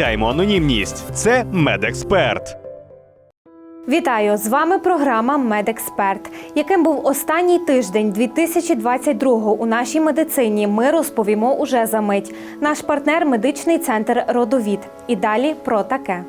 анонімність. Це медексперт. Вітаю! З вами програма Медексперт. Яким був останній тиждень 2022-го у нашій медицині, ми розповімо уже за мить. Наш партнер медичний центр Родовід. І далі про таке.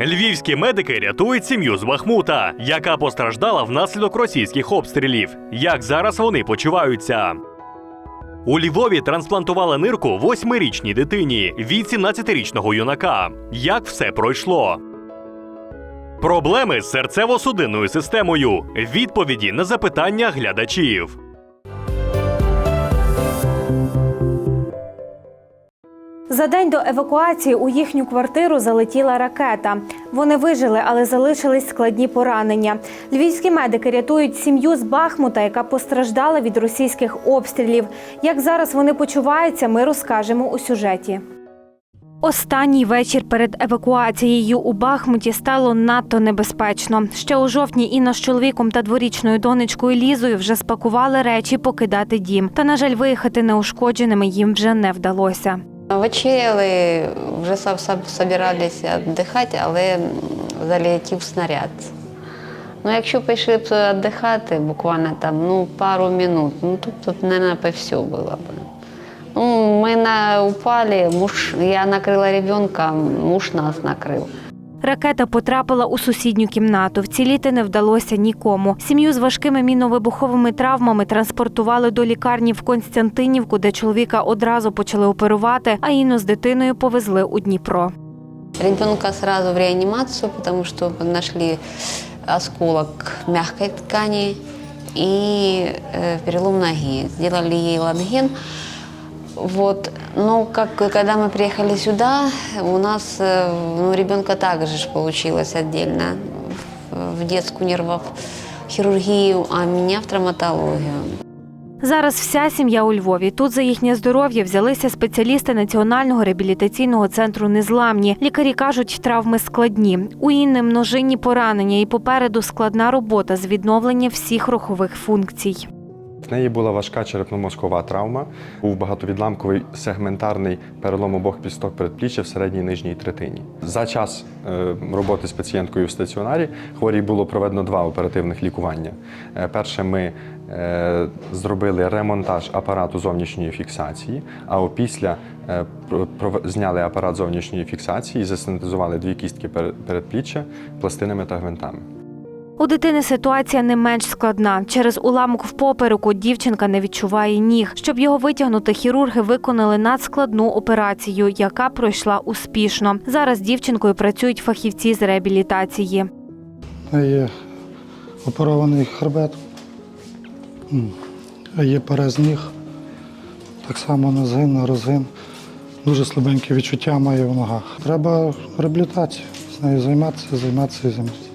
Львівські медики рятують сім'ю з Бахмута, яка постраждала внаслідок російських обстрілів. Як зараз вони почуваються? У Львові трансплантували нирку восьмирічній дитині від 17-річного юнака. Як все пройшло? Проблеми з серцево-судинною системою. Відповіді на запитання глядачів. За день до евакуації у їхню квартиру залетіла ракета. Вони вижили, але залишились складні поранення. Львівські медики рятують сім'ю з Бахмута, яка постраждала від російських обстрілів. Як зараз вони почуваються, ми розкажемо у сюжеті. Останній вечір перед евакуацією у Бахмуті стало надто небезпечно. Ще у жовтні Інна з чоловіком та дворічною донечкою Лізою вже спакували речі покидати дім. Та, на жаль, виїхати неушкодженими їм вже не вдалося. Вечеряли, вже собиралися віддихати, але залетів снаряд. Ну, якщо пішли б віддихати, буквально там ну, пару минут, ну тут, тут мабуть, все було б. Ну, ми на, упали, муж, я накрила ребенка, муж нас накрив. Ракета потрапила у сусідню кімнату. Вціліти не вдалося нікому. Сім'ю з важкими міновибуховими травмами транспортували до лікарні в Константинівку, де чоловіка одразу почали оперувати, а Інну з дитиною повезли у Дніпро. Ребенка сразу в реанимацию, потому что нашли осколок мягкой ткани и э, перелом ноги. Сделали ей латген. Вот. Но как, когда мы приехали сюда, у нас э, ну, ребенка также получилось отдельно в детскую нервохирургию, а меня в травматологию. Зараз вся сім'я у Львові. Тут за їхнє здоров'я взялися спеціалісти Національного реабілітаційного центру Незламні. Лікарі кажуть, травми складні. У Інни множинні поранення і попереду складна робота з відновлення всіх рухових функцій. Неї була важка черепно-мозкова травма, був багатовідламковий сегментарний перелом обох кісток передпліччя в середній нижній третині. За час е, роботи з пацієнткою в стаціонарі хворій було проведено два оперативних лікування. Е, Перше, ми е, зробили ремонтаж апарату зовнішньої фіксації, а опісля зняли апарат зовнішньої фіксації і засинтезували дві кістки перед- передпліччя пластинами та гвинтами. У дитини ситуація не менш складна. Через уламок в попереку дівчинка не відчуває ніг. Щоб його витягнути, хірурги виконали надскладну операцію, яка пройшла успішно. Зараз дівчинкою працюють фахівці з реабілітації. Є оперований хребет, М. є перез ніг, так само на згин, на розгин. Дуже слабенькі відчуття має в ногах. Треба реабілітацію, з нею займатися, займатися і займатися.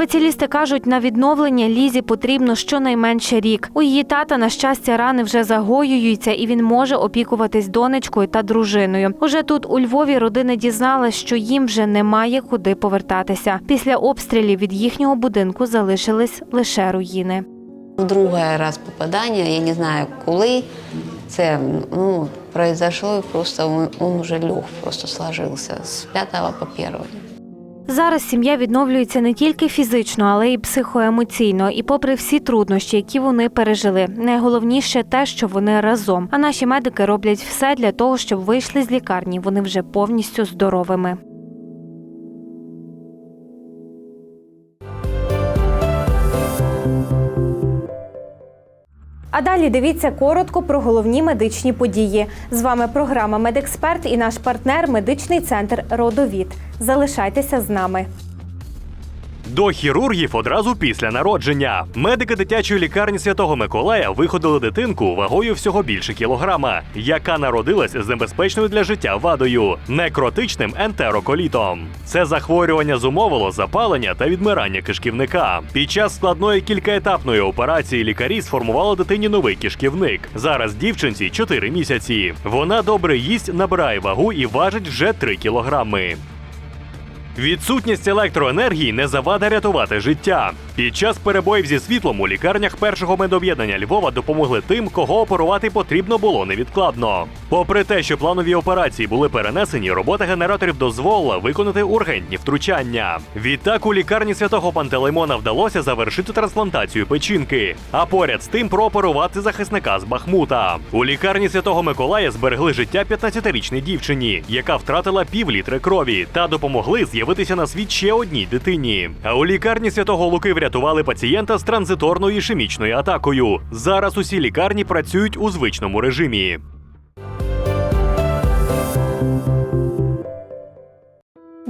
Спеціалісти кажуть, на відновлення лізі потрібно щонайменше рік. У її тата, на щастя, рани вже загоюються, і він може опікуватись донечкою та дружиною. Уже тут у Львові родини дізналась, що їм вже немає куди повертатися. Після обстрілів від їхнього будинку залишились лише руїни. Другий раз попадання, я не знаю коли. Це ну, произошло, і просто він, вже лег, просто сложився з п'ятого по перший. Зараз сім'я відновлюється не тільки фізично, але й психоемоційно. І попри всі труднощі, які вони пережили, найголовніше те, що вони разом. А наші медики роблять все для того, щоб вийшли з лікарні. Вони вже повністю здоровими. А далі дивіться коротко про головні медичні події. З вами програма Медексперт і наш партнер медичний центр Родовід. Залишайтеся з нами. До хірургів одразу після народження. Медики дитячої лікарні Святого Миколая виходили дитинку вагою всього більше кілограма, яка народилась з небезпечною для життя вадою некротичним ентероколітом. Це захворювання зумовило запалення та відмирання кишківника. Під час складної кількаетапної операції лікарі сформували дитині новий кишківник. Зараз дівчинці 4 місяці. Вона добре їсть, набирає вагу і важить вже 3 кілограми. Відсутність електроенергії не завада рятувати життя. Під час перебоїв зі світлом у лікарнях першого медоб'єднання Львова допомогли тим, кого оперувати потрібно було невідкладно. Попри те, що планові операції були перенесені, робота генераторів дозволила виконати ургентні втручання. Відтак у лікарні святого Пантелеймона вдалося завершити трансплантацію печінки, а поряд з тим прооперувати захисника з Бахмута. У лікарні святого Миколая зберегли життя 15-річній дівчині, яка втратила пів літри крові, та допомогли з'явитися на світ ще одній дитині. А у лікарні святого Луки врятували пацієнта з транзиторною ішемічною атакою. Зараз усі лікарні працюють у звичному режимі.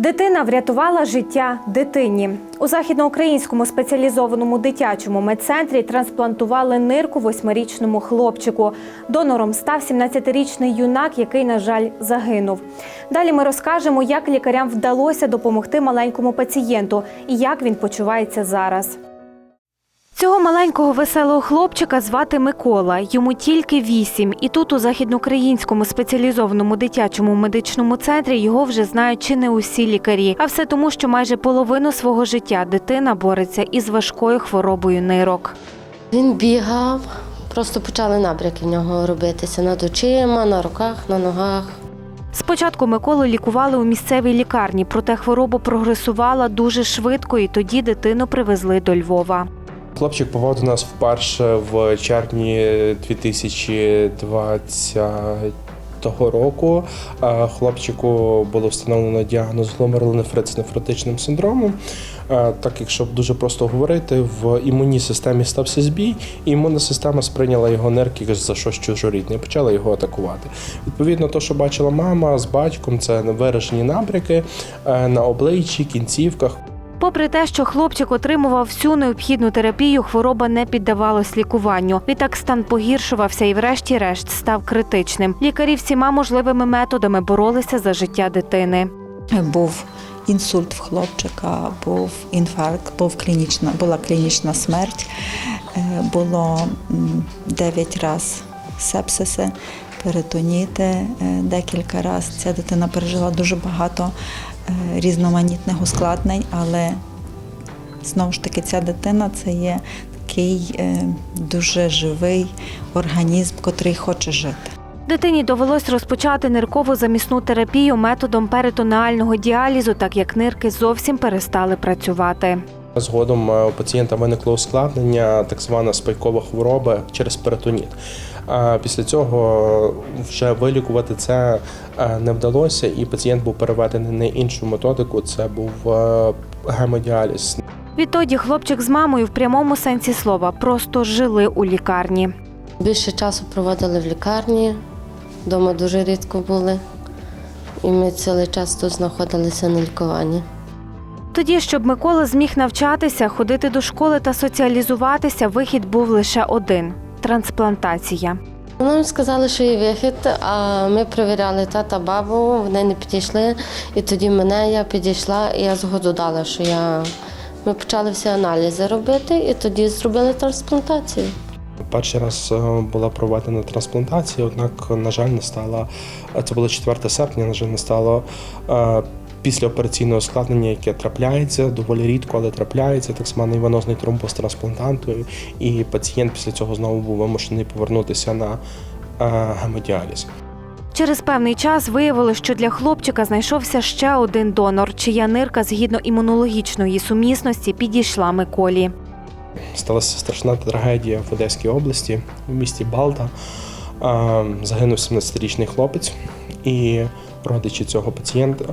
Дитина врятувала життя дитині. У західноукраїнському спеціалізованому дитячому медцентрі трансплантували нирку восьмирічному хлопчику. Донором став 17-річний юнак, який, на жаль, загинув. Далі ми розкажемо, як лікарям вдалося допомогти маленькому пацієнту і як він почувається зараз. Цього маленького веселого хлопчика звати Микола. Йому тільки вісім. І тут, у західноукраїнському спеціалізованому дитячому медичному центрі, його вже знають чи не усі лікарі. А все тому, що майже половину свого життя дитина бореться із важкою хворобою нирок. Він бігав, просто почали набряки в нього робитися над очима, на руках, на ногах. Спочатку Миколу лікували у місцевій лікарні, проте хвороба прогресувала дуже швидко, і тоді дитину привезли до Львова. Хлопчик попав до нас вперше в червні 2020 року. Хлопчику було встановлено діагноз гломерулонефрит з нефротичним синдромом. Так, якщо дуже просто говорити, в імунній системі стався збій, і імунна система сприйняла його нирки за щось чужорідне і почала його атакувати. Відповідно, то, що бачила мама з батьком, це виражені набряки е, на обличчі, кінцівках. Попри те, що хлопчик отримував всю необхідну терапію, хвороба не піддавалась лікуванню. Відтак стан погіршувався і, врешті-решт, став критичним. Лікарі всіма можливими методами боролися за життя дитини. Був інсульт в хлопчика, був інфаркт, був клінічна, була клінічна смерть, е, було 9 разів сепсиси, перитоніти е, декілька разів. Ця дитина пережила дуже багато е, різноманітних ускладнень, але знову ж таки ця дитина це є такий е, дуже живий організм, котрий хоче жити. Дитині довелось розпочати ниркову замісну терапію методом перитонеального діалізу, так як нирки зовсім перестали працювати. Згодом у пацієнта виникло ускладнення, так звана спайкова хвороба через перитоніт. А Після цього вже вилікувати це е, не вдалося, і пацієнт був переведений на іншу методику. Це був е, гемодіаліз. Відтоді хлопчик з мамою в прямому сенсі слова просто жили у лікарні. Більше часу проводили в лікарні, вдома дуже рідко були. І ми цілий час тут знаходилися на лікуванні. Тоді, щоб Микола зміг навчатися, ходити до школи та соціалізуватися, вихід був лише один трансплантація. Нам сказали, що є вихід, а ми перевіряли тата, бабу, вони не підійшли. І тоді мене я підійшла, і я згоду дала, що я. Ми почали всі аналізи робити, і тоді зробили трансплантацію. Перший раз е, була проведена трансплантація, однак, на жаль, не стало. Це було 4 серпня, на жаль, не стало е, післяопераційного ускладнення, яке трапляється доволі рідко, але трапляється, так званий венозний тромбоз трансплантантою. І пацієнт після цього знову був вимушений повернутися на е, гемодіаліз. Через певний час виявилось, що для хлопчика знайшовся ще один донор, чия нирка згідно імунологічної сумісності підійшла Миколі. Сталася страшна трагедія в Одеській області, в місті Балта. Е, Загинув 17-річний хлопець, і родичі цього пацієнта,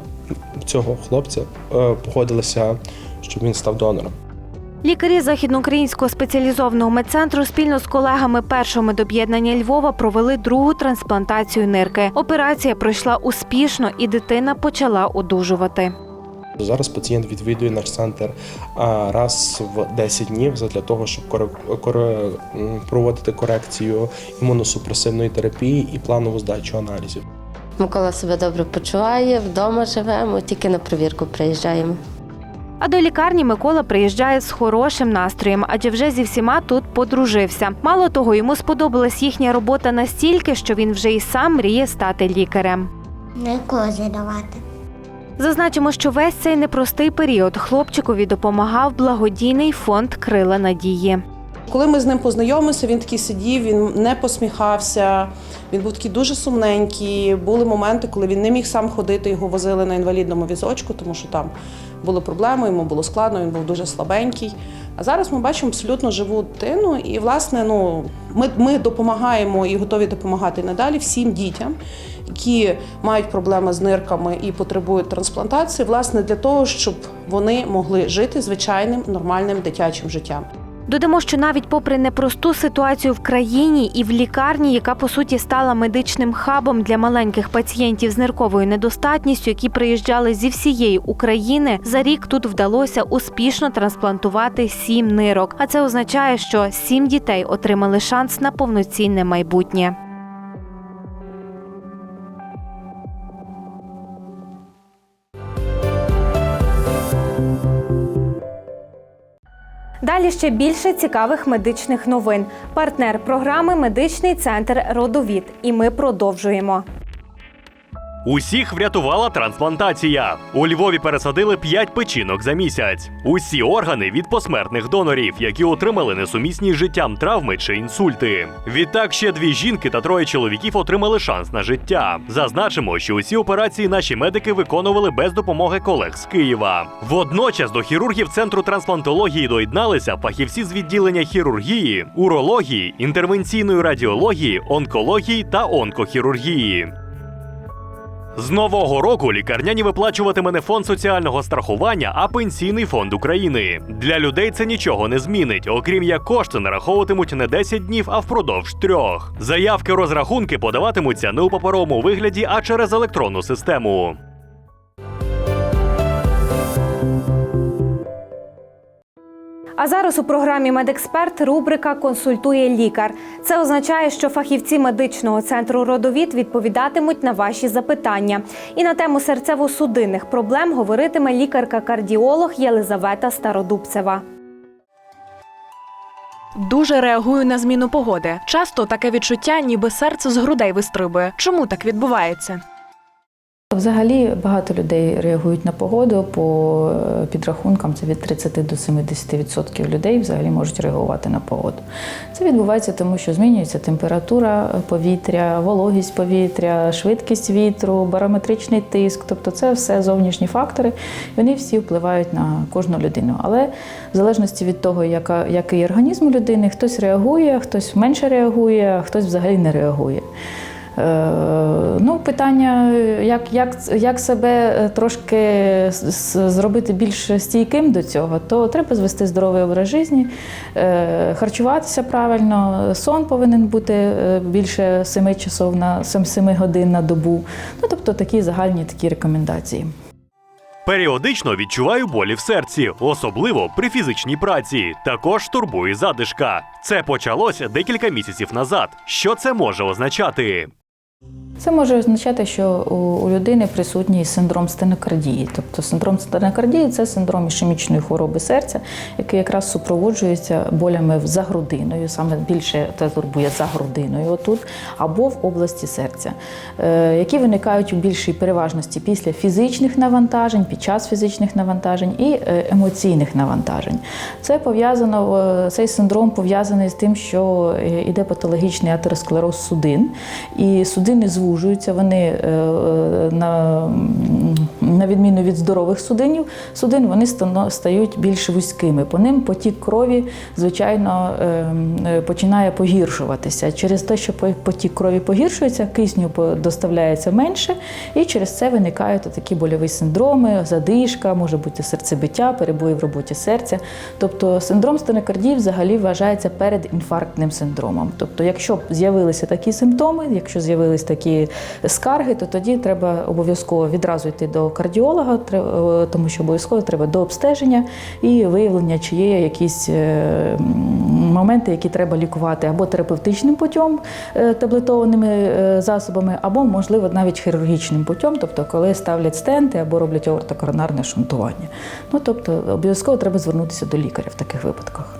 цього хлопця, е, погодилися, щоб він став донором. Лікарі західноукраїнського спеціалізованого медцентру спільно з колегами першого медоб'єднання Львова провели другу трансплантацію нирки. Операція пройшла успішно, і дитина почала одужувати. Зараз пацієнт відвідує наш центр раз в 10 днів для того, щоб проводити корекцію імуносупресивної терапії і планову здачу аналізів. Микола себе добре почуває, вдома живемо, тільки на провірку приїжджаємо. А до лікарні Микола приїжджає з хорошим настроєм, адже вже зі всіма тут подружився. Мало того, йому сподобалась їхня робота настільки, що він вже і сам мріє стати лікарем. Наркози давати. Зазначимо, що весь цей непростий період хлопчикові допомагав благодійний фонд Крила Надії. Коли ми з ним познайомилися, він такий сидів, він не посміхався. Він був такий дуже сумненький. Були моменти, коли він не міг сам ходити, його возили на інвалідному візочку, тому що там були проблеми, йому було складно, він був дуже слабенький. А зараз ми бачимо абсолютно живу дитину, і власне, ну ми, ми допомагаємо і готові допомагати надалі всім дітям, які мають проблеми з нирками і потребують трансплантації, власне, для того, щоб вони могли жити звичайним нормальним дитячим життям. Додамо, що навіть попри непросту ситуацію в країні і в лікарні, яка по суті стала медичним хабом для маленьких пацієнтів з нирковою недостатністю, які приїжджали зі всієї України, за рік тут вдалося успішно трансплантувати сім нирок. А це означає, що сім дітей отримали шанс на повноцінне майбутнє. Далі ще більше цікавих медичних новин. Партнер програми Медичний центр Родовід. І ми продовжуємо. Усіх врятувала трансплантація. У Львові пересадили 5 печінок за місяць. Усі органи від посмертних донорів, які отримали несумісні з життям травми чи інсульти. Відтак ще дві жінки та троє чоловіків отримали шанс на життя. Зазначимо, що усі операції наші медики виконували без допомоги колег з Києва. Водночас до хірургів центру трансплантології доєдналися фахівці з відділення хірургії, урології, інтервенційної радіології, онкології та онкохірургії. З нового року лікарняні виплачуватиме не фонд соціального страхування, а пенсійний фонд України. Для людей це нічого не змінить, окрім як кошти нараховуватимуть не 10 днів, а впродовж трьох. Заявки розрахунки подаватимуться не у паперовому вигляді, а через електронну систему. А зараз у програмі Медексперт рубрика Консультує лікар. Це означає, що фахівці медичного центру родовід відповідатимуть на ваші запитання. І на тему серцево-судинних проблем говоритиме лікарка-кардіолог Єлизавета Стародубцева. Дуже реагую на зміну погоди. Часто таке відчуття, ніби серце з грудей вистрибує. Чому так відбувається? Взагалі багато людей реагують на погоду. По е, підрахункам це від 30 до 70% людей взагалі можуть реагувати на погоду. Це відбувається тому, що змінюється температура повітря, вологість повітря, швидкість вітру, барометричний тиск. Тобто це все зовнішні фактори. Вони всі впливають на кожну людину. Але в залежності від того, яка, який організм у людини, хтось реагує, хтось менше реагує, хтось взагалі не реагує. Е, Ну, питання, як, як, як себе е, трошки зробити більш стійким до цього, то треба звести здоровий образ життя, е, харчуватися правильно, сон повинен бути більше 7 часов на 7 годин на добу. Ну, тобто такі загальні такі рекомендації. Періодично відчуваю болі в серці, особливо при фізичній праці. Також турбує задишка. Це почалося декілька місяців назад. Що це може означати? Thank you. Це може означати, що у, людини присутній синдром стенокардії. Тобто синдром стенокардії це синдром ішемічної хвороби серця, який якраз супроводжується болями за грудиною, саме більше це турбує за грудиною отут, або в області серця, е, які виникають у більшій переважності після фізичних навантажень, під час фізичних навантажень і е, емоційних навантажень. Це пов'язано, е, цей синдром пов'язаний з тим, що е, іде патологічний атеросклероз судин, і судини звужуються, вони е, е, на, на відміну від здорових судинів, судин вони стають більш вузькими. По ним потік крові, звичайно, е, е, починає погіршуватися. Через те, що потік крові погіршується, кисню доставляється менше, і через це виникають такі больові синдроми, задишка, може бути серцебиття, перебої в роботі серця. Тобто синдром стенокардії взагалі вважається передінфарктним синдромом. Тобто, якщо з'явилися такі симптоми, якщо з'явились такі скарги, то тоді треба обов'язково відразу йти до кардіолога, кардіолога, е, тому що обов'язково треба до обстеження і виявлення, чи є якісь е, моменти, які треба лікувати або терапевтичним путем, е, таблетованими засобами, або, можливо, навіть хірургічним путем, тобто коли ставлять стенти або роблять аортокоронарне шунтування. Ну тобто обов'язково треба звернутися до лікаря в таких випадках.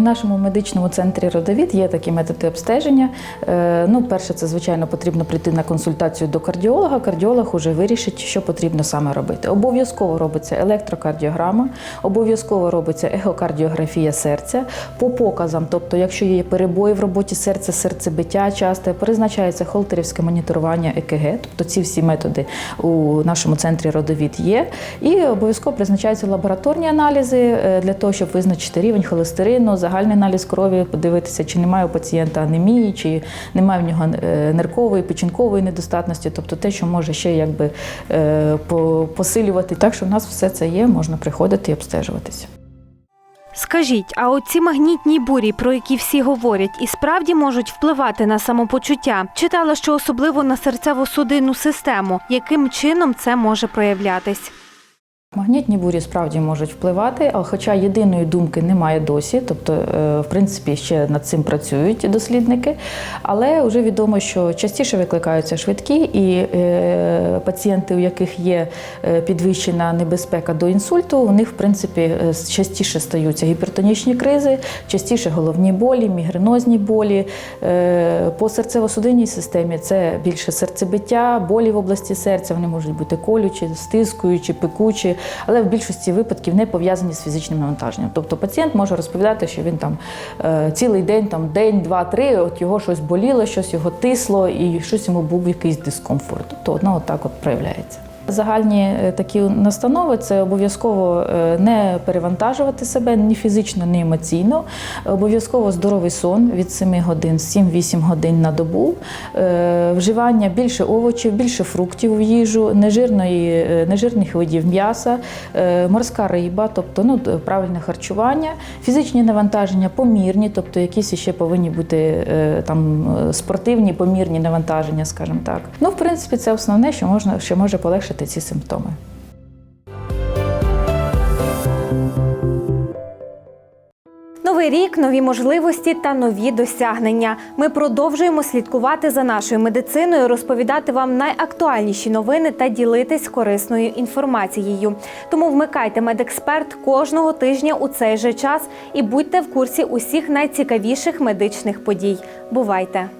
У нашому медичному центрі родовід є такі методи обстеження. Е, Ну, перше, це звичайно потрібно прийти на консультацію до кардіолога. Кардіолог уже вирішить, що потрібно саме робити. Обов'язково робиться електрокардіограма, обов'язково робиться ехокардіографія серця по показам. Тобто, якщо є перебої в роботі серця, серцебиття часте, призначається холтерівське моніторування ЕКГ. Тобто ці всі методи у нашому центрі родовід є. І обов'язково призначаються лабораторні аналізи е, для того, щоб визначити рівень холестерину, загальний аналіз крові, подивитися, чи немає у пацієнта анемії, чи немає в нього е, ниркової, печінкової недостатності, тобто те, що може ще якби е, посилювати. Так що в нас все це є, можна приходити і обстежуватися. Скажіть, а оці магнітні бурі, про які всі говорять, і справді можуть впливати на самопочуття? Читала, що особливо на серцево-судинну систему. Яким чином це може проявлятись? Магнітні бурі справді можуть впливати, але хоча єдиної думки немає досі, тобто, е, в принципі, ще над цим працюють дослідники. Але вже відомо, що частіше викликаються швидкі, і е, пацієнти, у яких є е, підвищена небезпека до інсульту, у них в принципі частіше стаються гіпертонічні кризи, частіше головні болі, мігренозні болі. По серцево-судинній системі це більше серцебиття, болі в області серця. Вони можуть бути колючі, стискуючі, пекучі, але в більшості випадків не пов'язані з фізичним навантаженням. Тобто пацієнт може розповідати, що він там е, цілий день, там день, два, три, от його щось боліло, щось його тисло, і щось йому був якийсь дискомфорт. Тобто воно отак от проявляється. Загальні е, такі настанови це обов'язково е, не перевантажувати себе ні фізично, ні емоційно. Обов'язково здоровий сон від 7 годин, 7-8 годин на добу, Е, вживання більше овочів, більше фруктів в їжу, нежирної, нежирних видів м'яса, морська риба, тобто ну, правильне харчування, фізичні навантаження помірні, тобто якісь ще повинні бути там спортивні, помірні навантаження, скажімо так. Ну, в принципі, це основне, що можна що може полегшити ці симптоми. Новий рік, нові можливості та нові досягнення. Ми продовжуємо слідкувати за нашою медициною, розповідати вам найактуальніші новини та ділитись корисною інформацією. Тому вмикайте медексперт кожного тижня у цей же час і будьте в курсі усіх найцікавіших медичних подій. Бувайте!